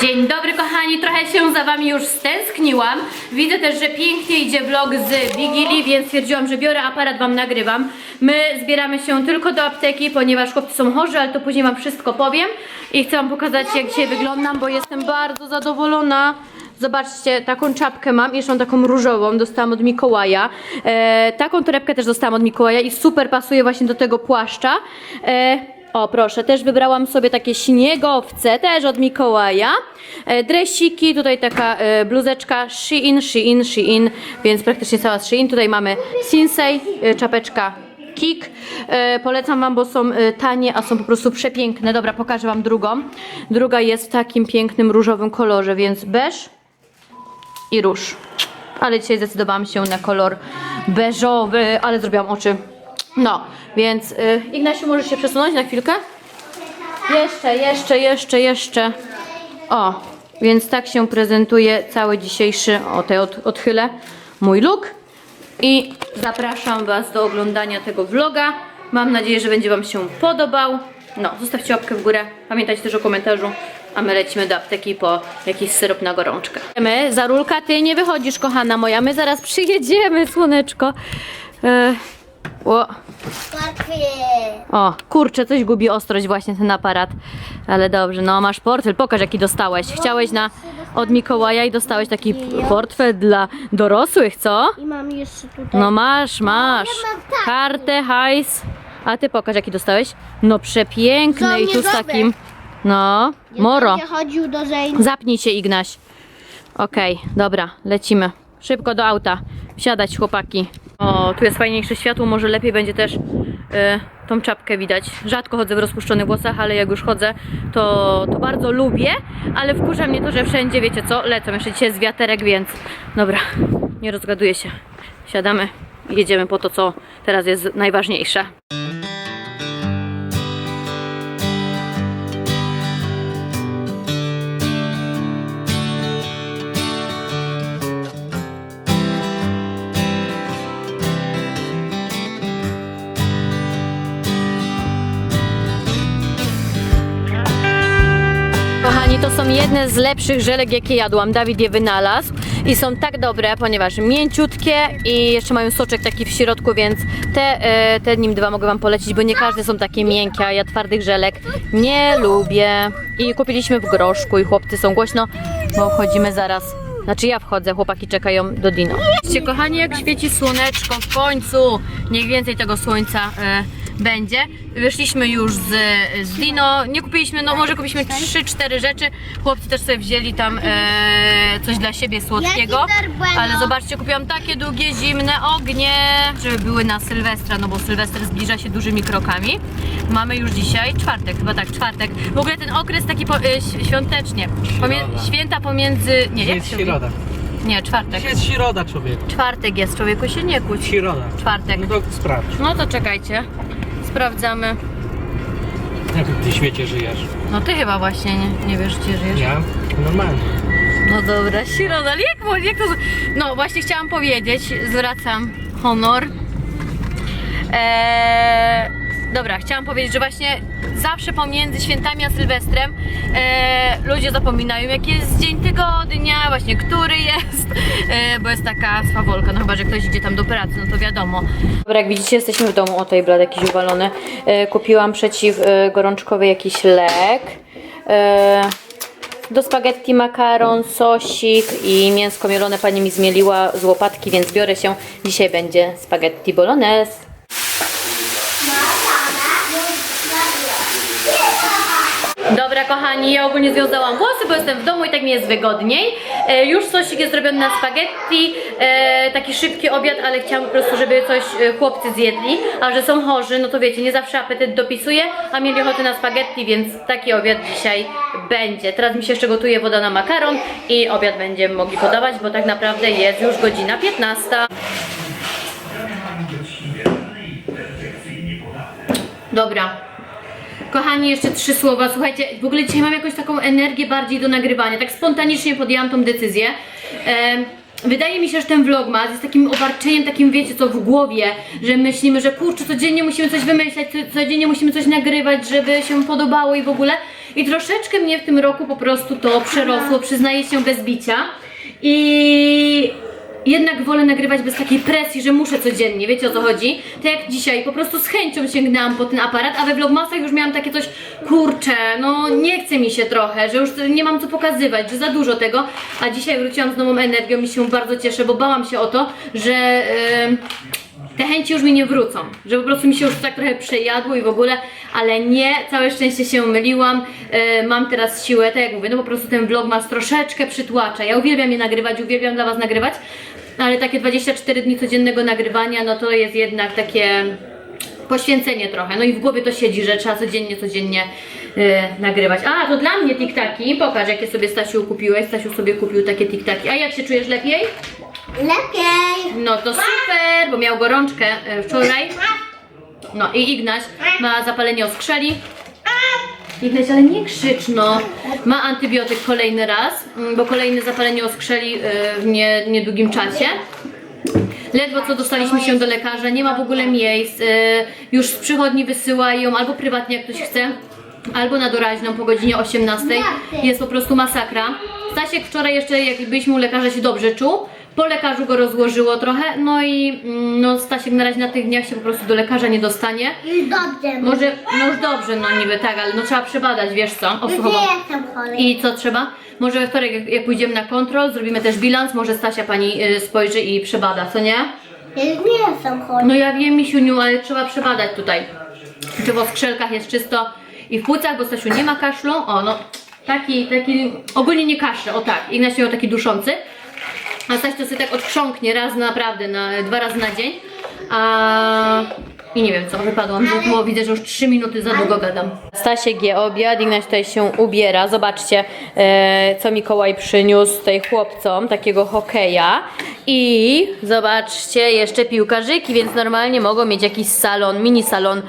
Dzień dobry kochani, trochę się za wami już stęskniłam. Widzę też, że pięknie idzie vlog z Wigilii, więc stwierdziłam, że biorę aparat, wam nagrywam. My zbieramy się tylko do apteki, ponieważ chłopcy są chorzy, ale to później wam wszystko powiem. I chcę wam pokazać jak dzisiaj wyglądam, bo jestem bardzo zadowolona. Zobaczcie, taką czapkę mam, jeszcze taką różową, dostałam od Mikołaja. E, taką torebkę też dostałam od Mikołaja i super pasuje właśnie do tego płaszcza. E, o, proszę, też wybrałam sobie takie śniegowce, też od Mikołaja. E, dresiki, tutaj taka e, bluzeczka Shein, Shein, Shein, więc praktycznie cała z Shein. Tutaj mamy Sinsei, e, czapeczka Kik. E, polecam Wam, bo są e, tanie, a są po prostu przepiękne. Dobra, pokażę Wam drugą. Druga jest w takim pięknym różowym kolorze, więc beż i róż. Ale dzisiaj zdecydowałam się na kolor beżowy, ale zrobiłam oczy. No, więc y, Ignasiu, możesz się przesunąć na chwilkę? Jeszcze, jeszcze, jeszcze, jeszcze. O, więc tak się prezentuje cały dzisiejszy, o tej od, odchylę, mój look. I zapraszam Was do oglądania tego vloga. Mam nadzieję, że będzie Wam się podobał. No, zostawcie łapkę w górę. Pamiętajcie też o komentarzu. A my lecimy do apteki po jakiś syrop na gorączkę. My, Zarulka, ty nie wychodzisz, kochana moja. My zaraz przyjedziemy, słoneczko. E, o, o, kurczę, coś gubi ostrość właśnie ten aparat. Ale dobrze, no masz portfel, pokaż jaki dostałeś. Chciałeś na od Mikołaja i dostałeś taki p- portfel dla dorosłych, co? I mam jeszcze tutaj. No masz, masz. Ja mam taki. Kartę, hajs. A ty pokaż jaki dostałeś. No przepiękny i tu z Żołnierzowy. takim. No, moro. będzie chodził do zajęć. Zapnij się, Ignaś. Okej, dobra, lecimy. Szybko do auta. Wsiadać, chłopaki. O, tu jest fajniejsze światło, może lepiej będzie też e, tą czapkę widać. Rzadko chodzę w rozpuszczonych włosach, ale jak już chodzę, to, to bardzo lubię. Ale wkurza mnie to, że wszędzie, wiecie co, lecą. Jeszcze dzisiaj jest wiaterek, więc dobra, nie rozgaduję się. Siadamy i jedziemy po to, co teraz jest najważniejsze. Kochani, to są jedne z lepszych żelek, jakie jadłam. Dawid je wynalazł i są tak dobre, ponieważ mięciutkie i jeszcze mają soczek taki w środku, więc te, e, te nim dwa mogę Wam polecić, bo nie każde są takie miękkie, a ja twardych żelek nie lubię. I kupiliśmy w groszku i chłopcy są głośno, bo wchodzimy zaraz. Znaczy ja wchodzę, chłopaki czekają do Dino. Widzicie, kochani, jak świeci słoneczko w końcu. Niech więcej tego słońca e, będzie. Wyszliśmy już z, z Dino. Nie kupiliśmy, no może kupiliśmy 3-4 rzeczy. Chłopcy też sobie wzięli tam e, coś dla siebie słodkiego. Ale zobaczcie, kupiłam takie długie, zimne ognie, żeby były na Sylwestra, no bo Sylwester zbliża się dużymi krokami. Mamy już dzisiaj czwartek, chyba tak, czwartek. W ogóle ten okres taki po, ś- świątecznie. Pomie, święta pomiędzy. Nie, jak Jest się mówi? środa. Nie, czwartek. Jest środa, człowiek. Czwartek jest, człowieku się nie kłóć. Środa. Czwartek. No to sprawdź. No to czekajcie. Sprawdzamy. Jak ty świecie żyjesz? No ty chyba właśnie nie, nie wiesz gdzie żyjesz. Ja? Normalnie. No dobra, środa, ale jak, mo- jak to... No właśnie chciałam powiedzieć, zwracam honor. Eee, dobra, chciałam powiedzieć, że właśnie zawsze pomiędzy świętami a Sylwestrem eee, ludzie zapominają jaki jest dzień tygodnia, właśnie który jest, eee, bo jest taka swawolka, no chyba, że ktoś idzie tam do pracy, no to wiadomo. Dobra, jak widzicie jesteśmy w domu, o tej blad jakiś uwalony. Eee, kupiłam przeciw e, gorączkowy jakiś lek. Do spaghetti makaron, sosik i mięsko mielone pani mi zmieliła z łopatki, więc biorę się. Dzisiaj będzie spaghetti bolognese. Dobra kochani, ja ogólnie związałam włosy, bo jestem w domu i tak mi jest wygodniej. E, już sosik jest zrobiony na spaghetti, e, taki szybki obiad, ale chciałam po prostu, żeby coś e, chłopcy zjedli, a że są chorzy, no to wiecie, nie zawsze apetyt dopisuje, a mieli ochotę na spaghetti, więc taki obiad dzisiaj będzie. Teraz mi się jeszcze gotuje woda na makaron i obiad będziemy mogli podawać, bo tak naprawdę jest już godzina 15. Dobra. Kochani, jeszcze trzy słowa. Słuchajcie, w ogóle dzisiaj mam jakąś taką energię bardziej do nagrywania. Tak spontanicznie podjęłam tą decyzję. Em, Wydaje mi się, że ten vlogmas jest takim obarczeniem, takim wiecie co, w głowie, że myślimy, że kurczę, codziennie musimy coś wymyślać, co- codziennie musimy coś nagrywać, żeby się podobało i w ogóle. I troszeczkę mnie w tym roku po prostu to przerosło, przyznaję się bez bicia. I jednak wolę nagrywać bez takiej presji, że muszę codziennie, wiecie o co chodzi? Tak jak dzisiaj, po prostu z chęcią sięgnęłam po ten aparat, a we vlogmasach już miałam takie coś, kurczę, no nie chce mi się trochę, że już nie mam co pokazywać, że za dużo tego, a dzisiaj wróciłam z nową energią i się bardzo cieszę, bo bałam się o to, że... em, te chęci już mi nie wrócą, że po prostu mi się już tak trochę przejadło i w ogóle, ale nie, całe szczęście się myliłam, e, mam teraz siłę, tak jak mówię, no po prostu ten vlog mas troszeczkę przytłacza, ja uwielbiam je nagrywać, uwielbiam dla Was nagrywać, ale takie 24 dni codziennego nagrywania, no to jest jednak takie poświęcenie trochę, no i w głowie to siedzi, że trzeba codziennie, codziennie e, nagrywać. A, to dla mnie tiktaki, pokaż jakie sobie Stasiu kupiłeś, Stasiu sobie kupił takie tiktaki, a jak się czujesz lepiej? Lepiej. No to super, bo miał gorączkę e, wczoraj. No i Ignaś ma zapalenie oskrzeli. Ignaś, ale nie krzycz no. Ma antybiotyk kolejny raz, mm, bo kolejne zapalenie oskrzeli e, w nie, niedługim czasie. Ledwo co dostaliśmy się do lekarza, nie ma w ogóle miejsc. e, Już z przychodni wysyłają albo prywatnie jak ktoś chce, albo na doraźną po godzinie 18. Jest po prostu masakra. Stasiek wczoraj jeszcze jak byliśmy u lekarza się dobrze czuł. Po lekarzu go rozłożyło trochę, no i mm, no Stasiek na razie na tych dniach się po prostu do lekarza nie dostanie. Już dobrze. Może, no już dobrze, no niby tak, ale no trzeba przebadać, wiesz co, Już osłuchowo. nie jestem chory. I co trzeba? Może we wtorek, jak, jak pójdziemy na kontrol, zrobimy też bilans, może Stasia pani y, spojrzy i przebada, co nie? Ja już nie jestem chory. No ja wiem, Misiuniu, ale trzeba przebadać tutaj. Czy w oskrzelkach jest czysto i w płucach, bo Stasiu nie ma kaszlu. O, no, taki, taki, ogólnie nie kaszle, o tak. Ignaś miał taki duszący. A Staś to sobie tak odchrząknie raz naprawdę, na, dwa razy na dzień. A... I nie wiem co, wypadłam z rytmu, widzę, że już 3 minuty za długo gadam. Stasiek je obiad, Ignaś tutaj się ubiera. Zobaczcie, e, co Mikołaj przyniósł tutaj chłopcom, takiego hokeja. I zobaczcie, jeszcze piłkarzyki, więc normalnie mogą mieć jakiś salon, mini salon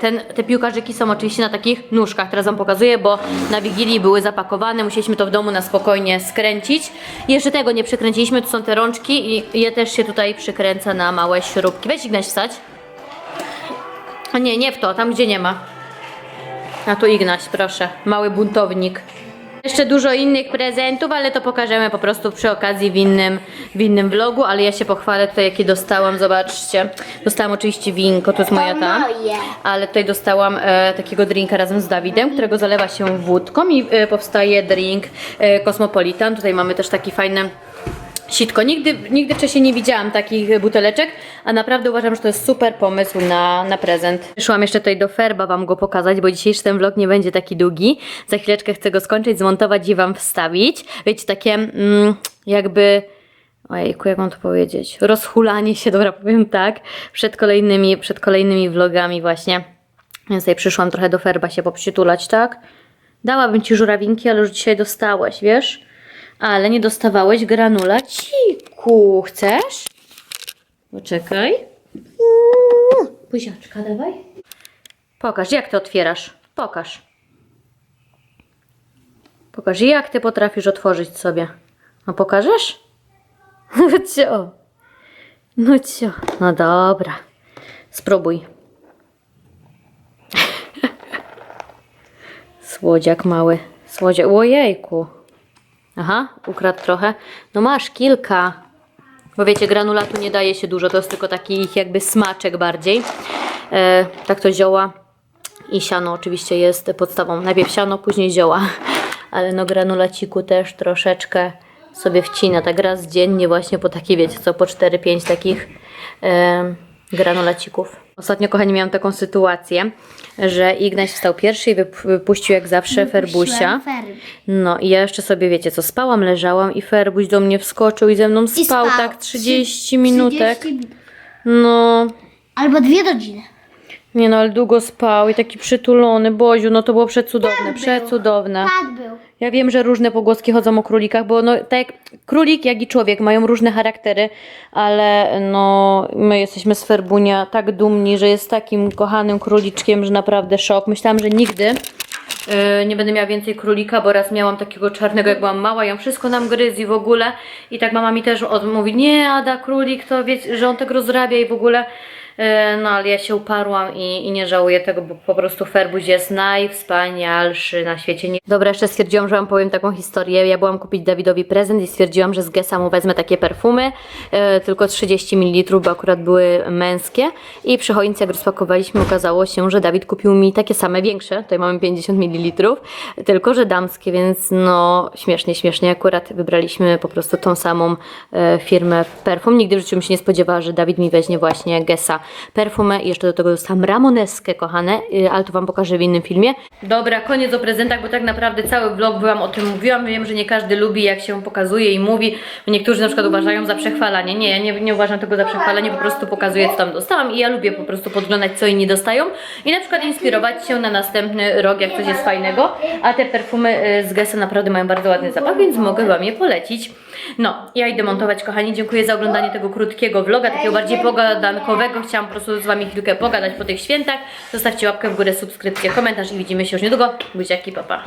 Ten, te piłkarzyki są oczywiście na takich nóżkach, teraz wam pokazuję, bo na Wigilii były zapakowane, musieliśmy to w domu na spokojnie skręcić. Jeszcze tego nie przykręciliśmy, to są te rączki i je też się tutaj przykręca na małe śrubki. Weź Ignaś wstać. A nie, nie w to, tam gdzie nie ma. A tu Ignaś, proszę, mały buntownik. Jeszcze dużo innych prezentów, ale to pokażemy po prostu przy okazji w innym, w innym vlogu, ale ja się pochwalę tutaj jakie dostałam, zobaczcie. Dostałam oczywiście winko, to jest moja ta. Ale tutaj dostałam e, takiego drinka razem z Dawidem, którego zalewa się wódką i e, powstaje drink e, Cosmopolitan. Tutaj mamy też taki fajny sitko. Nigdy, nigdy wcześniej nie widziałam takich buteleczek, a naprawdę uważam, że to jest super pomysł na, na prezent. Przyszłam jeszcze tutaj do Ferba Wam go pokazać, bo dzisiejszy ten vlog nie będzie taki długi. Za chwileczkę chcę go skończyć, zmontować i Wam wstawić. Wiecie, takie mm, jakby... Ojejku, jak mam to powiedzieć? Rozhulanie się, dobra, powiem tak, przed kolejnymi, przed kolejnymi vlogami właśnie. Więc tutaj przyszłam trochę do Ferba się poprzytulać, tak? Dałabym Ci żurawinki, ale już dzisiaj dostałeś, wiesz? Ale nie dostawałeś granula ciku. Chcesz? Poczekaj. Uuu, Buziaczka, dawaj. Pokaż, jak ty otwierasz. Pokaż. Pokaż, jak ty potrafisz otworzyć sobie. No pokażesz? No cio. No cio. No dobra. Spróbuj. Słodziak mały. Słodziak. Ojejku. Aha, ukradł trochę. No masz kilka. Bo wiecie, granulatu nie daje się dużo, to jest tylko taki jakby smaczek bardziej. E, tak to zioła i siano oczywiście jest podstawą. Najpierw siano, później zioła. Ale no granulaciku też troszeczkę sobie wcina, tak raz dziennie właśnie po takie, wiecie co, po 4-5 takich e, granulacików. Ostatnio, kochani, miałam taką sytuację, że Ignaś wstał pierwszy i wyp- wypuścił jak zawsze Ferbusia. Ferb. No i ja jeszcze sobie, wiecie co, spałam, leżałam i Ferbuś do mnie wskoczył i ze mną spał, spał. tak 30 Trzy- minutek. 30 No, Albo dwie godziny. Nie no, ale długo spał i taki przytulony, Boziu, no to było przecudowne, przecudowne. Tak był. Ja wiem, że różne pogłoski chodzą o królikach, bo no tak jak królik, jak i człowiek mają różne charaktery, ale no my jesteśmy z Ferbunia tak dumni, że jest takim kochanym króliczkiem, że naprawdę szok. Myślałam, że nigdy yy, nie będę miała więcej królika, bo raz miałam takiego czarnego, jak byłam mała i on wszystko nam gryzł i w ogóle. I tak mama mi też odmówi, nie Ada, królik to wie, że on tak rozrabia i w ogóle. E, No ale ja się uparłam i, i nie żałuję tego, bo po prostu Ferbuś jest najwspanialszy na świecie. Nie- Dobra, jeszcze stwierdziłam, że wam powiem taką historię. Ja byłam kupić Dawidowi prezent i stwierdziłam, że z Gesa mu wezmę takie perfumy, e, tylko 30 ml, bo akurat były męskie. I przy choince jak rozpakowaliśmy, okazało się, że Dawid kupił mi takie same, większe, tutaj mamy 50 ml, tylko że damskie, więc no śmiesznie, śmiesznie. Akurat wybraliśmy po prostu tą samą e, firmę perfum. Nigdy w życiu bym się nie spodziewała, że Dawid mi weźmie właśnie Gesa perfumę i jeszcze do tego dostałam Ramoneskę, kochane, y, ale to wam pokażę w innym filmie. Dobra, koniec o prezentach, bo tak naprawdę cały vlog byłam o tym mówiłam. Wiem, że nie każdy lubi jak się pokazuje i mówi. Niektórzy na przykład uważają za przechwalanie. Nie, ja nie, nie uważam tego za przechwalanie, po prostu pokazuję co tam dostałam i ja lubię po prostu podglądać co inni dostają i na przykład inspirować się na następny rok, jak coś jest fajnego. A te perfumy y, z Gesa naprawdę mają bardzo ładny zapach, więc mogę wam je polecić. No, ja idę montować, kochani. Dziękuję za oglądanie tego krótkiego vloga, takiego bardziej pogadankowego. Chciałam po prostu z wami chwilkę pogadać po tych świętach. Zostawcie łapkę w górę, subskrypcję, komentarz i widzimy się już niedługo. Buziaki, papa.